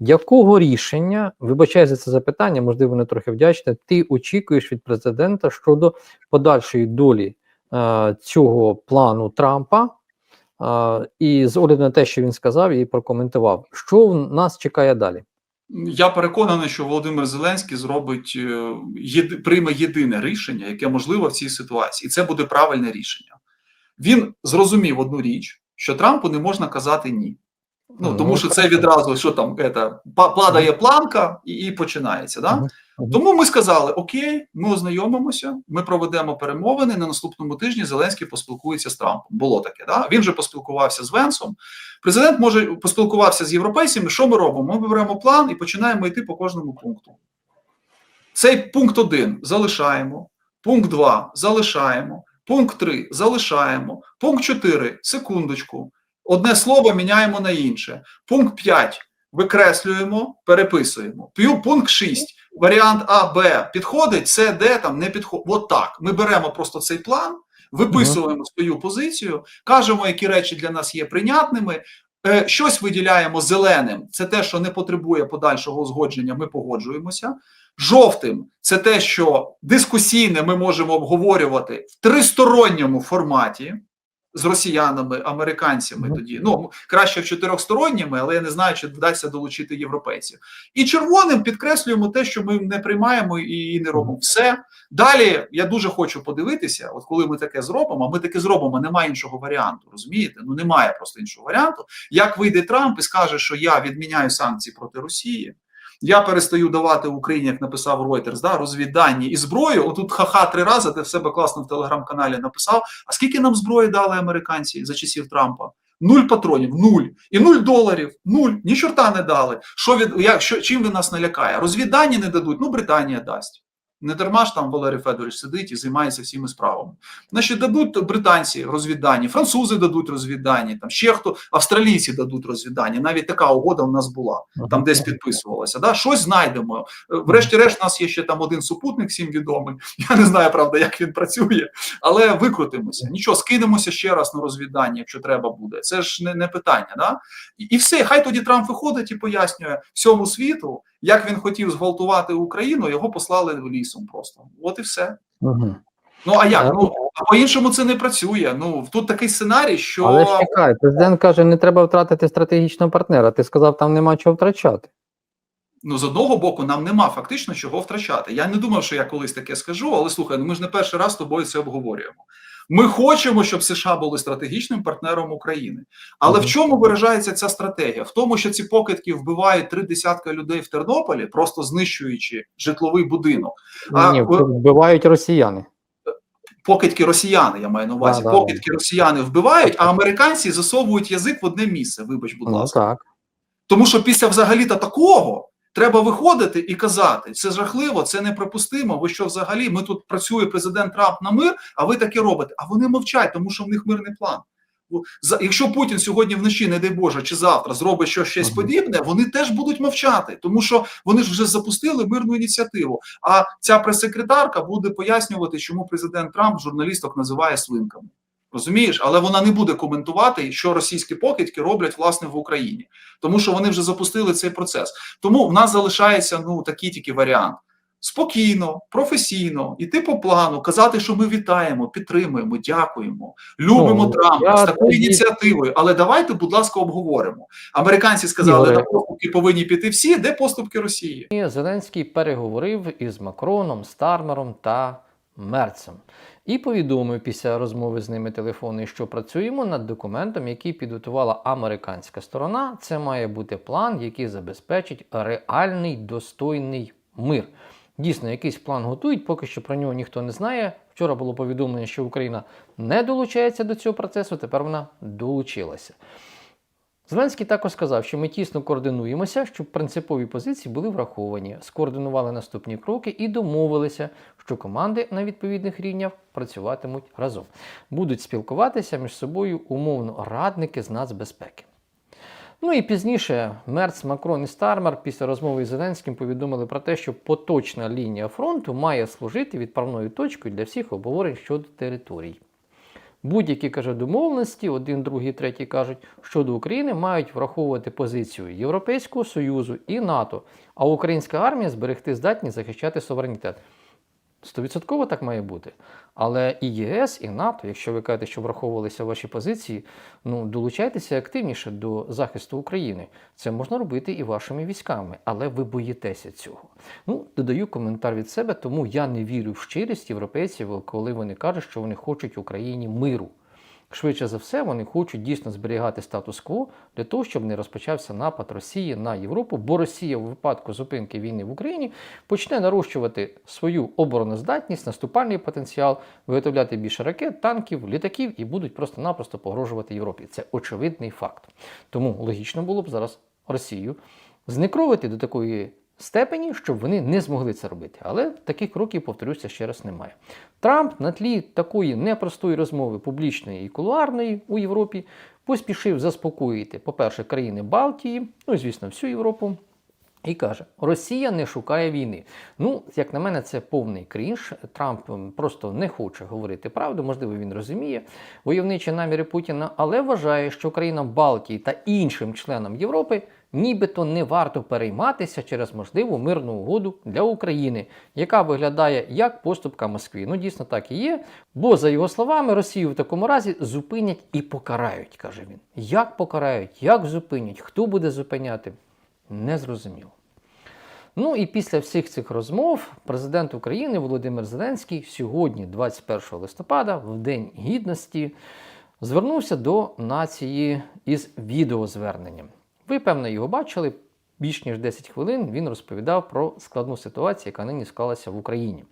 Якого рішення, вибачаю за це запитання, можливо, не трохи вдячне, ти очікуєш від президента щодо подальшої долі е, цього плану Трампа? Е, і з огляду на те, що він сказав і прокоментував, що в нас чекає далі? Я переконаний, що Володимир Зеленський зробить е, єди, прийме єдине рішення, яке можливо в цій ситуації, і це буде правильне рішення. Він зрозумів одну річ, що Трампу не можна казати ні. Ну, Ну, тому що це відразу, що там ета, падає планка і, і починається. Да? Тому ми сказали: Окей, ми ознайомимося, ми проведемо перемовини. На наступному тижні Зеленський поспілкується з Трампом. Було таке. Да? Він же поспілкувався з Венсом. Президент може поспілкувався з європейцями. Що ми робимо? Ми беремо план і починаємо йти по кожному пункту. Цей пункт 1 залишаємо, пункт 2 залишаємо, пункт 3 залишаємо, пункт 4 секундочку. Одне слово міняємо на інше. Пункт 5 викреслюємо, переписуємо. Пункт 6. Варіант А, Б підходить, С, Д там не підходить. От так. Ми беремо просто цей план, виписуємо свою позицію, кажемо, які речі для нас є прийнятними. Е, Щось виділяємо зеленим. Це те, що не потребує подальшого узгодження. Ми погоджуємося. Жовтим це те, що дискусійне ми можемо обговорювати в тристоронньому форматі з росіянами, американцями. Тоді ну краще в чотирьохсторонніми, але я не знаю, чи вдасться долучити європейців. І червоним підкреслюємо те, що ми не приймаємо і не робимо. Все далі. Я дуже хочу подивитися. От коли ми таке зробимо, ми таке зробимо. Немає іншого варіанту. Розумієте? Ну немає просто іншого варіанту. Як вийде Трамп і скаже, що я відміняю санкції проти Росії. Я перестаю давати Україні, як написав Reuters, да, розвіддані і зброю. Отут ха-ха три рази ти в себе класно в телеграм-каналі написав. А скільки нам зброї дали американці за часів Трампа? Нуль патронів, нуль. І нуль доларів, нуль. Ні чорта не дали. Що від як що чим він нас налякає? Розвіддані не дадуть. Ну, Британія дасть. Не дарма ж там Валерій Федорович сидить і займається всіми справами. Значить, дадуть британці розвіддані, французи дадуть розвіддані, там ще хто австралійці дадуть розвіддані. Навіть така угода у нас була там десь підписувалося. Да? Щось знайдемо. Врешті-решт, у нас є ще там один супутник, всім відомий. Я не знаю, правда, як він працює, але викрутимося. Нічого, скинемося ще раз на розвідання, якщо треба буде. Це ж не, не питання. Да? І, і все, хай тоді Трамп виходить і пояснює всьому світу, як він хотів зґвалтувати Україну, його послали лісом просто. От і все. Мгм. Ну а як? Ну по-іншому це не працює. Ну тут такий сценарій, що Але ж чекай, президент каже, не треба втратити стратегічного партнера. Ти сказав, там нема чого втрачати. Ну, з одного боку, нам нема фактично чого втрачати. Я не думав, що я колись таке скажу, але слухай, ну ми ж не перший раз з тобою це обговорюємо. Ми хочемо, щоб США були стратегічним партнером України. Але Мгм. в чому виражається ця стратегія? В тому, що ці покидки вбивають три десятка людей в Тернополі, просто знищуючи житловий будинок. А, Ні, ви- вбивають росіяни. Покидьки росіяни, я маю на увазі. Да, да. Росіяни вбивають, а американці засовують язик в одне місце. Вибач, будь Ну ласка. так. Тому що після взагалі-то такого треба виходити і казати: це жахливо, це неприпустимо. Ви що взагалі? Ми тут працює президент Трамп на мир, а ви таке робите. А вони мовчать, тому що в них мирний план. Якщо Путін сьогодні вночі, не дай Боже, чи завтра зробить щось, щось подібне, вони теж будуть мовчати, тому що вони ж вже запустили мирну ініціативу. А ця прес-секретарка буде пояснювати, чому президент Трамп журналісток називає свинками. Розумієш, але вона не буде коментувати, що російські покидьки роблять власне в Україні, тому що вони вже запустили цей процес. Тому в нас залишається ну такий тільки варіант: спокійно, професійно, іти по плану, казати, що ми вітаємо, підтримуємо, дякуємо, любимо Ну, Трампа я з такою ініціативою. Але давайте, будь ласка, обговоримо. Американці сказали, на поступки повинні піти всі, де поступки Росії. Зеленський переговорив із Макроном, Стармером та Мерцем і повідомив після розмови з ними телефонної, що працюємо над документом, який підготувала американська сторона. Це має бути план, який забезпечить реальний достойний мир. Дійсно, якийсь план готують, поки що про нього ніхто не знає. Вчора було повідомлення, що Україна не долучається до цього процесу, тепер вона долучилася. Зеленський також сказав, що ми тісно координуємося, щоб принципові позиції були враховані, скоординували наступні кроки і домовилися, що команди на відповідних рівнях працюватимуть разом, будуть спілкуватися між собою умовно радники з нацбезпеки. Ну і пізніше Мерц, Макрон і Стармер після розмови з Зеленським повідомили про те, що поточна лінія фронту має служити відправною точкою для всіх обговорень щодо територій. Будь-які каже домовленості, один, другий, третій кажуть, щодо України мають враховувати позицію Європейського Союзу і НАТО, а українська армія зберегти здатність захищати суверенітет. Стовідсотково так має бути. Але і ЄС, і НАТО, якщо ви кажете, що враховувалися ваші позиції, ну долучайтеся активніше до захисту України. Це можна робити і вашими військами, але ви боїтеся цього. Ну, додаю коментар від себе, тому я не вірю в щирість європейців, коли вони кажуть, що вони хочуть Україні миру. Швидше за все, вони хочуть дійсно зберігати статус-кво для того, щоб не розпочався напад Росії на Європу, бо Росія у випадку зупинки війни в Україні почне нарощувати свою обороноздатність, наступальний потенціал, виготовляти більше ракет, танків, літаків і будуть просто-напросто погрожувати Європі. Це очевидний факт. Тому логічно було б зараз Росію знекровити до такої степені, щоб вони не змогли це робити. Але таких кроків, повторюся, ще раз немає. Трамп на тлі такої непростої розмови публічної і кулуарної у Європі поспішив заспокоїти, по-перше, країни Балтії, ну і звісно, всю Європу. І каже, Росія не шукає війни. Ну, як на мене, це повний крінж. Трамп просто не хоче говорити правду. Можливо, він розуміє войовничі наміри Путіна, але вважає, що країнам Балтії та іншим членам Європи нібито не варто перейматися через можливу мирну угоду для України, яка виглядає як поступка Москві. Ну, дійсно так і є. Бо, за його словами, Росію в такому разі зупинять і покарають, каже він. Як покарають, як зупинять, хто буде зупиняти? Незрозуміло. Ну і після всіх цих розмов президент України Володимир Зеленський сьогодні, 21 листопада, в День Гідності, звернувся до нації із відеозверненням. Ви, певно, його бачили. Більш ніж 10 хвилин він розповідав про складну ситуацію, яка нині склалася в Україні.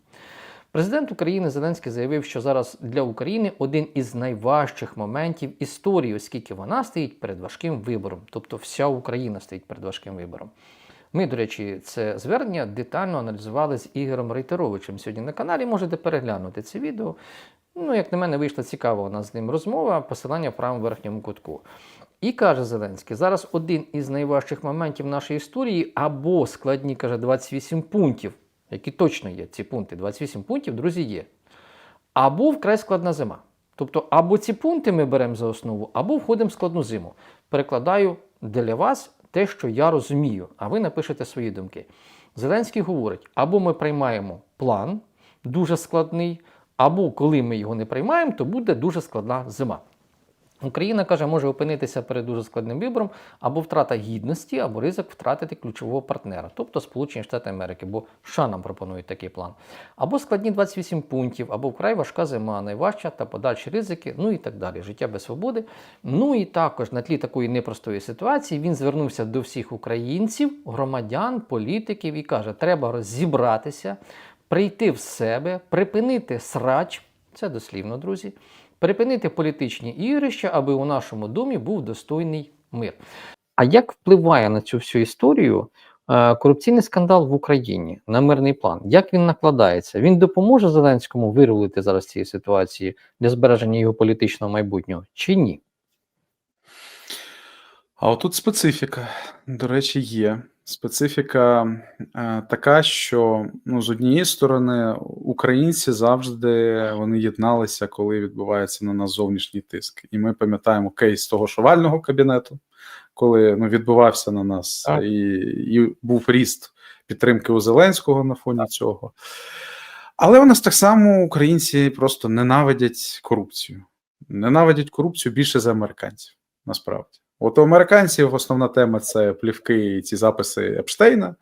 Президент України Зеленський заявив, що зараз для України один із найважчих моментів історії, оскільки вона стоїть перед важким вибором, тобто вся Україна стоїть перед важким вибором. Ми, до речі, це звернення детально аналізували з Ігорем Рейтеровичем сьогодні на каналі. Можете переглянути це відео. Ну, як на мене, вийшла цікава у нас з ним розмова, посилання в правому верхньому кутку. І каже Зеленський, зараз один із найважчих моментів нашої історії, або складні, каже, 28 пунктів, які точно є, ці пункти, 28 пунктів, друзі, є. Або вкрай складна зима. Тобто, або ці пункти ми беремо за основу, або входимо в складну зиму. Перекладаю для вас те, що я розумію, а ви напишете свої думки. Зеленський говорить: або ми приймаємо план дуже складний, або коли ми його не приймаємо, то буде дуже складна зима. Україна каже, може опинитися перед дуже складним вибором або втрата гідності, або ризик втратити ключового партнера, тобто Сполучені Штати Америки, бо США нам пропонують такий план. Або складні 28 пунктів, або вкрай важка зима, найважча та подальші ризики, ну і так далі. Життя без свободи. Ну і також на тлі такої непростої ситуації він звернувся до всіх українців, громадян, політиків і каже: треба розібратися, прийти в себе, припинити срач. Це дослівно, друзі припинити політичні ігрища, аби у нашому домі був достойний мир. А як впливає на цю всю історію е, корупційний скандал в Україні на мирний план? Як він накладається? Він допоможе Зеленському вирулити зараз цієї ситуації для збереження його політичного майбутнього чи ні? А отут специфіка, до речі, є. Специфіка е, така, що ну, з однієї сторони українці завжди вони єдналися, коли відбувається на нас зовнішній тиск. І ми пам'ятаємо кейс того шувального кабінету, коли ну, відбувався на нас Так. і, і був ріст підтримки у Зеленського на фоні цього. Але у нас так само українці просто ненавидять корупцію. Ненавидять корупцію більше за американців, насправді. От у американців основна тема це плівки і ці записи Епштейна.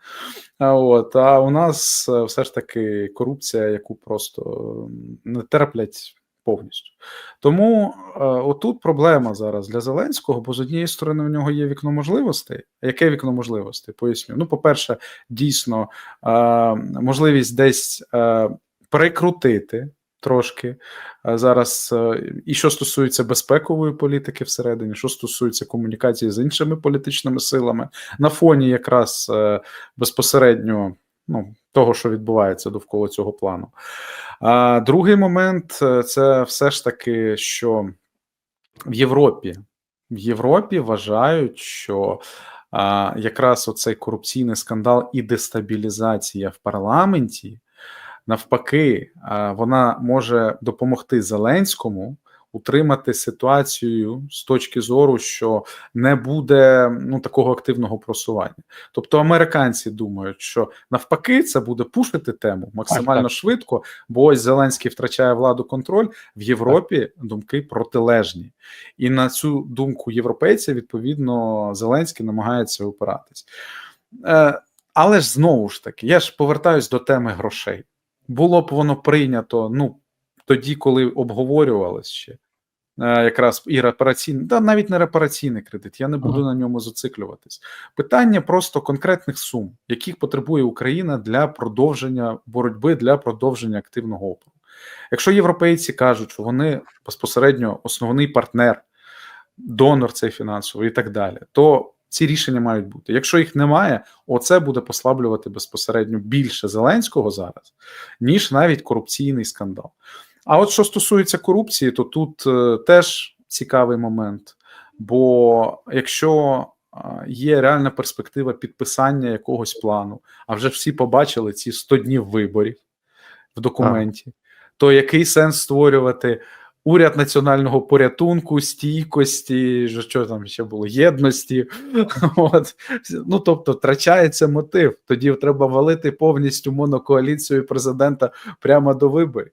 А, от, а у нас е, все ж таки корупція, яку просто не терплять повністю. Тому е, отут проблема зараз для Зеленського, бо з однієї сторони у нього є вікно можливостей. Яке вікно можливостей? Поясню. Ну, по-перше, дійсно е, можливість десь перекрутити трошки е, зараз, е, і що стосується безпекової політики всередині, що стосується комунікації з іншими політичними силами, на фоні якраз е, безпосередньо ну, того, що відбувається довкола цього плану. А другий момент це все ж таки, що в Європі в Європі вважають, що а, якраз оцей корупційний скандал і дестабілізація в парламенті навпаки, вона може допомогти Зеленському утримати ситуацію з точки зору, що не буде ну такого активного просування. Тобто американці думають, що навпаки це буде пушити тему максимально так. швидко, бо ось Зеленський втрачає владу контроль в Європі. Думки протилежні, і на цю думку європейця відповідно Зеленський намагається опиратись. Е, але ж знову ж таки, я ж повертаюсь до теми грошей. Було б воно прийнято ну тоді, коли обговорювалось ще е, якраз і репараційний, да навіть не репараційний кредит. Я не буду Ага. на ньому зациклюватись. Питання просто конкретних сум, яких потребує Україна для продовження боротьби для продовження активного опору. Якщо європейці кажуть, що вони безпосередньо основний партнер, донор цей фінансовий і так далі, то ці рішення мають бути. Якщо їх немає, оце буде послаблювати безпосередньо більше Зеленського зараз, ніж навіть корупційний скандал. А от що стосується корупції, то тут е, теж цікавий момент. Бо якщо є реальна перспектива підписання якогось плану, а вже всі побачили ці 100 днів виборів в документі, то який сенс створювати уряд національного порятунку, стійкості, що- там ще було, єдності? От. Ну тобто втрачається мотив. Тоді треба валити повністю монокоаліцію президента прямо до виборів.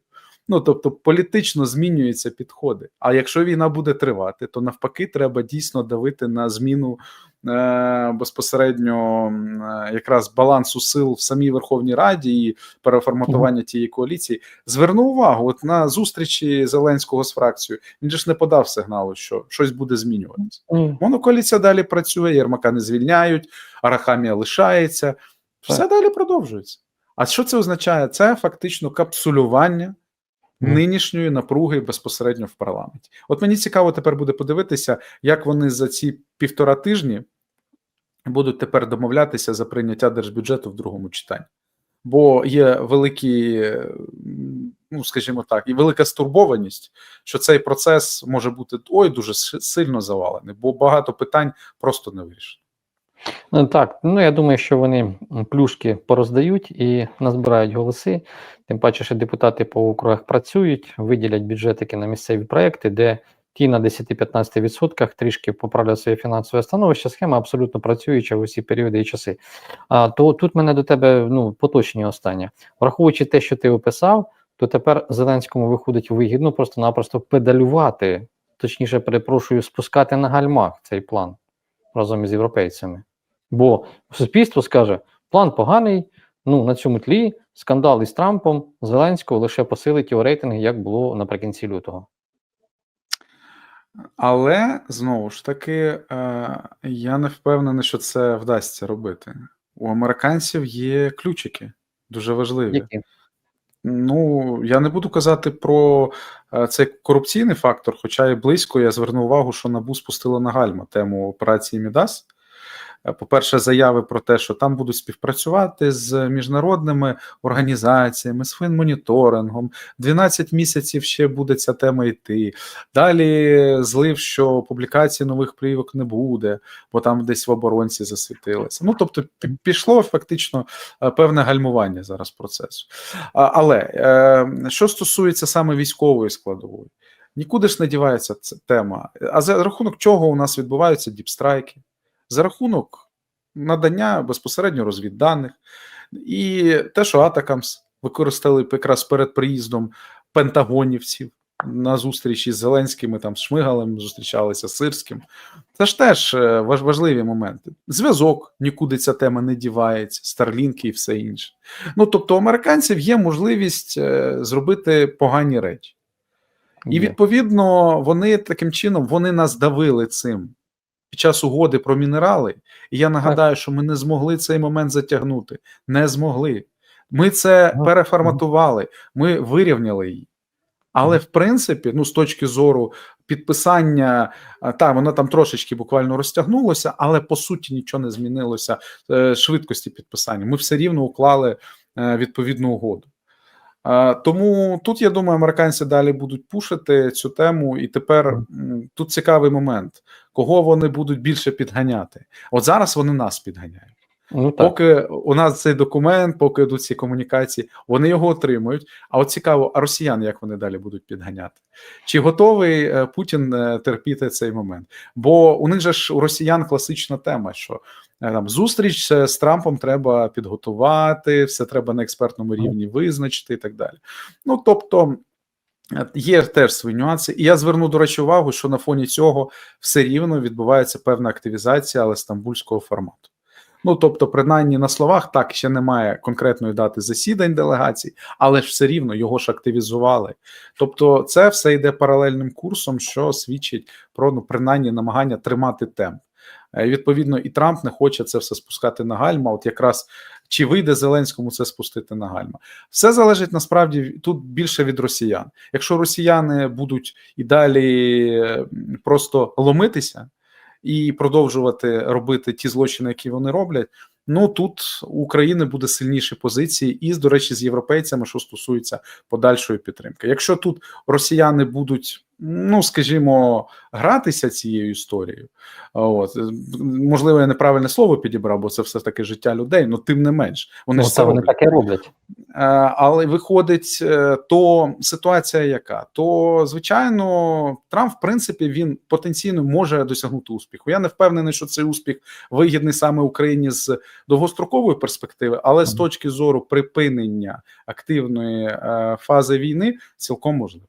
Ну тобто політично змінюються підходи. А якщо війна буде тривати, то навпаки, треба дійсно давити на зміну е, безпосередньо е, якраз балансу сил в самій Верховній Раді і переформатування тієї коаліції. Зверну увагу, от на зустрічі Зеленського з фракцією він же ж не подав сигналу, що щось буде змінюватися. Ні. Монокоаліція далі працює, Єрмака не звільняють, Арахамія лишається, все далі продовжується. А що це означає? Це фактично капсулювання. Нинішньої напруги безпосередньо в парламенті. От мені цікаво тепер буде подивитися, як вони за ці півтора тижні будуть тепер домовлятися за прийняття держбюджету в другому читанні. Бо є великі, ну скажімо так, і велика стурбованість, що цей процес може бути ой дуже сильно завалений, бо багато питань просто не вирішено. Ну, Так, ну я думаю, що вони плюшки пороздають і назбирають голоси. Тим паче, що депутати по округах працюють, виділять бюджетики на місцеві проекти, де ті на 10-15% трішки поправлять своє фінансове становище. Схема абсолютно працююча в усі періоди і часи. А то тут мене до тебе ну, поточні останнє. Враховуючи те, що ти описав, то тепер Зеленському виходить вигідно просто-напросто педалювати, точніше, перепрошую, спускати на гальмах цей план разом із європейцями. Бо суспільство скаже, план поганий. Ну на цьому тлі скандал із Трампом Зеленського лише посилить його рейтинги, як було наприкінці лютого. Але знову ж таки, е, я не впевнений, що це вдасться робити. У американців є ключики дуже важливі. Які? Ну, я не буду казати про е, цей корупційний фактор, хоча і близько я звернув увагу, що НАБУ спустило на гальма тему операції Мідас. Е, По-перше, заяви про те, що там будуть співпрацювати з міжнародними організаціями, з фінмоніторингом. 12 місяців ще буде ця тема йти. Далі злив, що публікації нових плівок не буде, бо там десь в оборонці засвітилося. Ну тобто, пішло фактично е, певне гальмування зараз процесу. Але е, що стосується саме військової складової, нікуди ж не дівається ця тема. А за рахунок чого у нас відбуваються діпстрайки? За рахунок надання безпосередньо розвідданих, і те, що Атакамс використали якраз перед приїздом пентагонівців на зустрічі з Зеленським, і там з Шмигалем зустрічалися з Сирським. Це ж теж е, важ- важливі моменти. Зв'язок нікуди ця тема не дівається, старлінки і все інше. Ну тобто, у американців є можливість е, зробити погані речі. І відповідно вони таким чином вони нас давили цим під час угоди про мінерали. І я нагадаю, що ми не змогли цей момент затягнути. Не змогли. Ми це переформатували, ми вирівняли її. Але в принципі, ну з точки зору підписання, та воно там трошечки буквально розтягнулося, але по суті нічого не змінилося е, швидкості підписання. Ми все рівно уклали е, відповідну угоду. Тому тут я думаю, американці далі будуть пушити цю тему, і тепер тут цікавий момент, кого вони будуть більше підганяти. От зараз вони нас підганяють. Ну так. Поки у нас цей документ, поки йдуть ці комунікації, вони його отримують. А от цікаво, а росіяни як вони далі будуть підганяти? Чи готовий е, Путін е, терпіти цей момент? Бо у них же ж у росіян класична тема, що е, там зустріч з Трампом треба підготувати, все треба на експертному рівні визначити і так далі. Ну тобто. Е, Є теж свої нюанси, і я зверну до речі увагу, що на фоні цього все рівно відбувається певна активізація, але стамбульського формату. Ну тобто, принаймні на словах так ще немає конкретної дати засідань делегацій, але ж все рівно його ж активізували. Тобто, це все йде паралельним курсом, що свідчить про ну принаймні намагання тримати темп. Е, Відповідно, і Трамп не хоче це все спускати на гальма. От якраз чи вийде Зеленському це спустити на гальма? Все залежить насправді тут більше від росіян. Якщо росіяни будуть і далі е, просто ломитися і продовжувати робити ті злочини, які вони роблять. Ну тут у України буде сильніші позиції, і до речі, з європейцями, що стосується подальшої підтримки. Якщо тут росіяни будуть, ну скажімо, гратися цією історією, от можливо, я неправильне слово підібрав, бо це все таки життя людей. але тим не менш, вони Ну, ж це вони роблять. так і роблять. Е, Але виходить, е, то ситуація яка? То звичайно, Трамп, в принципі, він потенційно може досягнути успіху. Я не впевнений, що цей успіх вигідний саме Україні з довгострокової перспективи, але з точки зору припинення активної е, фази війни, цілком можливо.